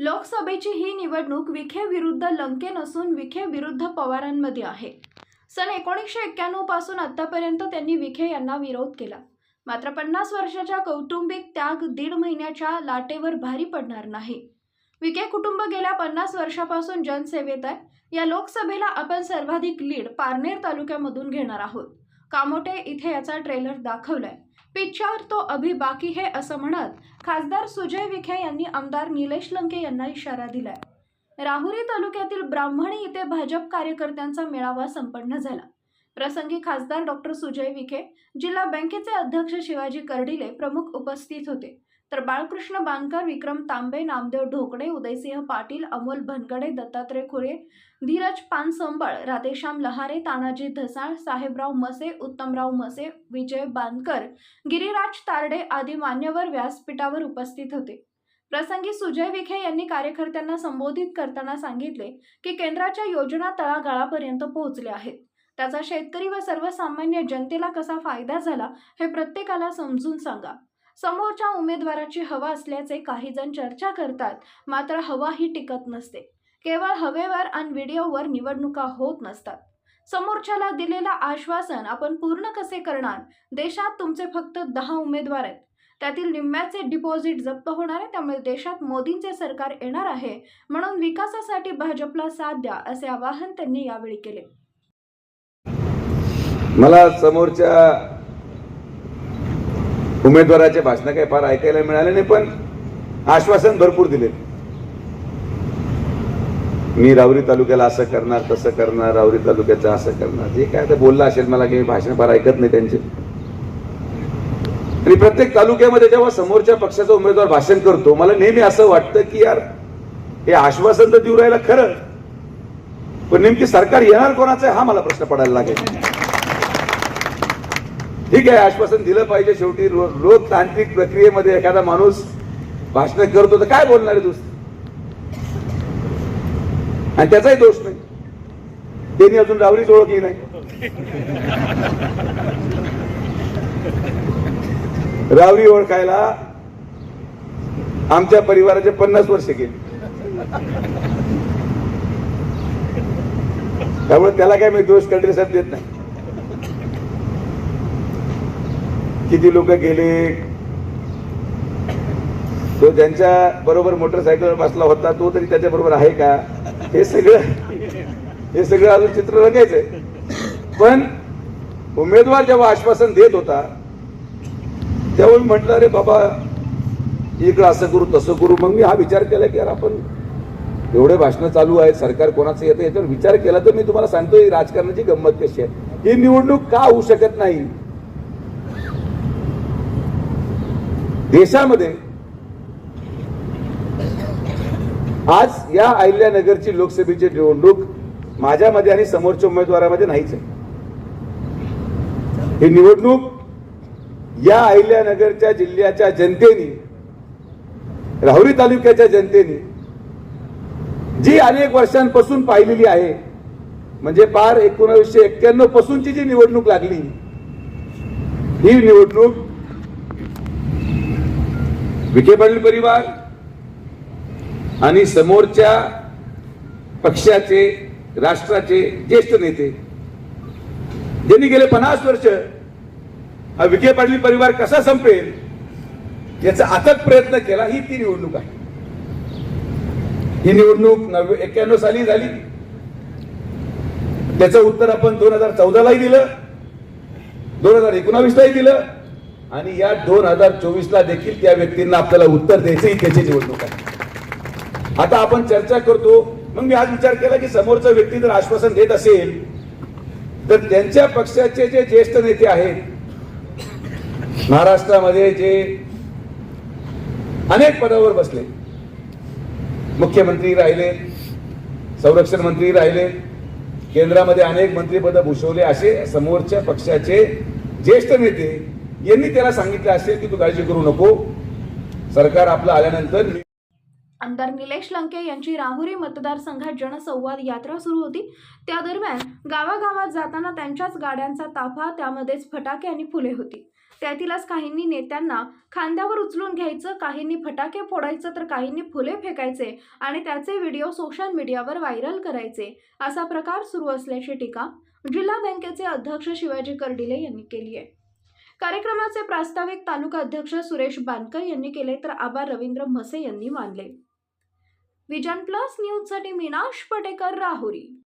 लोकसभेची ही निवडणूक विखे विरुद्ध लंके नसून विखे विरुद्ध पवारांमध्ये आहे. सन एकोणीसशे एक्क्याण्णवपासून आतापर्यंत त्यांनी विखे यांना विरोध केला. मात्र पन्नास वर्षाच्या कौटुंबिक त्याग दीड महिन्याच्या लाटेवर भारी पडणार नाही. विखे कुटुंब गेल्या पन्नास वर्षापासून जनसेवेत आहे. या लोकसभेला आपण सर्वाधिक लीड पारनेर तालुक्यामधून घेणार आहोत. कामोटे इथे याचा ट्रेलर दाखवलाय. पिक्चर तो अभि बाकी है असं म्हणत खासदार सुजय विखे यांनी आमदार निलेश लंके यांना इशारा दिलाय. राहुरी तालुक्यातील ब्राह्मणी इथे भाजप कार्यकर्त्यांचा मेळावा संपन्न झाला. प्रसंगी खासदार डॉक्टर सुजय विखे जिल्हा बँकेचे अध्यक्ष शिवाजी कर्डिले प्रमुख उपस्थित होते. तर बाळकृष्ण बांधकर विक्रम तांबे नामदेव ढोकणे उदयसिंह पाटील अमोल भनगडे दत्तात्रय खुरे धीरज पानसंबळ राधेश्याम लहारे तानाजी धसाळ साहेबराव मसे उत्तमराव मसे विजय बांदकर गिरिराज तारडे आदी मान्यवर व्यासपीठावर उपस्थित होते. प्रसंगी सुजय विखे यांनी कार्यकर्त्यांना संबोधित करताना सांगितले की केंद्राच्या योजना तळागाळापर्यंत पोहोचल्या आहेत. त्याचा शेतकरी व सर्वसामान्य जनतेला कसा फायदा झाला हे प्रत्येकाला समजून सांगा. समोरच्या उमेदवाराची हवा असल्याचे काही जण चर्चा करतात मात्र हवा ही टिकत नसते. केवळ हवेवर आणि व्हिडिओवर निवडणुका होत नसतात. समोरच्याला दिलेलं आश्वासन आपण पूर्ण कसे करणार? देशात तुमचे फक्त दहा उमेदवार आहेत. त्यातील निम्म्याचे डिपॉझिट जप्त होणार आहे त्यामुळे देशात मोदींचे सरकार येणार आहे म्हणून विकासासाठी भाजपला साथ द्या असे आवाहन त्यांनी यावेळी केले. मला समोरच्या उमेदवाराचे भाषण काही फार ऐकायला मिळाले नाही पण आश्वासन भरपूर दिले मी रावरी तालुक्याला असं करणार तसं करणार रावरी तालुक्याचं असं करणार. जे काय ते बोलला असेल मला की मी भाषण फार ऐकत नाही त्यांचे. आणि प्रत्येक तालुक्यामध्ये जेव्हा समोरच्या पक्षाचा उमेदवार भाषण करतो मला नेहमी असं वाटतं की यार हे आश्वासन तर देऊ राहिलं खरं. पण नेमकी सरकार येणार कोणाचं आहे हा मला प्रश्न पडायला लागेल. ठीक आहे आश्वासन दिलं पाहिजे शेवटी. लोकतांत्रिक प्रक्रियेमध्ये एखादा माणूस भाषण करतो तर काय बोलणार आहे दुसरं? आणि त्याचाही दोष नाही. त्यांनी अजून रावरीच ओळखली नाही. रावरी ओळखायला आमच्या परिवाराचे पन्नास वर्ष गेले. त्यामुळे त्याला काय मी दोष कंट्रीसाठी देत नाही. किती लोक गेले? तो ज्यांच्या बरोबर मोटरसायकल बसला होता तो तरी त्याच्या बरोबर आहे का? हे सगळं हे सगळं अजून चित्र रंगायचंय पण उमेदवार जेव्हा आश्वासन देत होता तेव्हा मी म्हटलं अरे बाबा इकडं असं करू तसं करू. मग मी हा विचार केला की यार आपण एवढे भाषणं चालू आहेत सरकार कोणाचं येतं? याच्यावर विचार केला तर मी तुम्हाला सांगतोय राजकारणाची गंमत कशी आहे? ही निवडणूक का होऊ शकत नाही? देशामध्ये आज या अहिल्यानगरची लोकसभेची निवडणूक माझ्यामध्ये आणि समोरच्या उमेदवारामध्ये नाहीच आहे. ही निवडणूक या अहिल्यानगरच्या जिल्ह्याच्या जनतेने राहुरी तालुक्याच्या जनतेने जी अनेक वर्षांपासून पाहिलेली आहे म्हणजे पार एकोणावीसशे एक्क्याण्णव पासूनची जी निवडणूक लागली ही निवडणूक विखे पाटील परिवार आणि समोरच्या पक्षाचे राष्ट्राचे ज्येष्ठ नेते ज्यांनी गेले पन्नास वर्ष हा विखे पाटील परिवार कसा संपेल याचा अथक प्रयत्न केला ही ती निवडणूक आहे. ही निवडणूक नव्वे एक्क्याण्णव साली झाली. त्याचं उत्तर आपण दोन हजार चौदालाही दिलं दोन हजार एकोणावीसलाही दिलं. आणि या दोन हजार चोवीस ला देखील त्या व्यक्तींना आपल्याला उत्तर द्यायचंही त्याची निवडणूक आहे. आता आपण चर्चा करतो मग मी आज विचार केला की समोरचा व्यक्ती जर आश्वासन देत असेल तर त्यांच्या पक्षाचे जे ज्येष्ठ नेते आहेत महाराष्ट्रामध्ये जे अनेक पदावर बसले. मुख्यमंत्री राहिले संरक्षण मंत्री राहिले केंद्रामध्ये अनेक मंत्रीपद भूषवले असे समोरच्या पक्षाचे ज्येष्ठ नेते यांनी त्याला सांगितलं असेल की तू काळजी करू नको. सरकार आपलं आल्यानंतर आमदार निलेश लंके यांची राहुरी मतदारसंघात जनसंवाद यात्रा सुरू होती. त्या दरम्यान गावागावात जाताना त्यांच्याच गाड्यांचा ताफा त्यामध्येच फटाके आणि फुले होती. त्यातीलच काहींनी नेत्यांना खांद्यावर उचलून घ्यायचं काहींनी फटाके फोडायचं तर काहींनी फुले फेकायचे आणि त्याचे व्हिडिओ सोशल मीडियावर व्हायरल करायचे. असा प्रकार सुरू असल्याची टीका जिल्हा बँकेचे अध्यक्ष शिवाजी कर्डिले यांनी केली आहे. कार्यक्रमाचे प्रास्ताविक तालुका अध्यक्ष सुरेश बानकर यांनी केले तर आभार रवींद्र म्हसे यांनी मानले. विजन प्लस न्यूजसाठी मीनाश पटेकर राहुरी.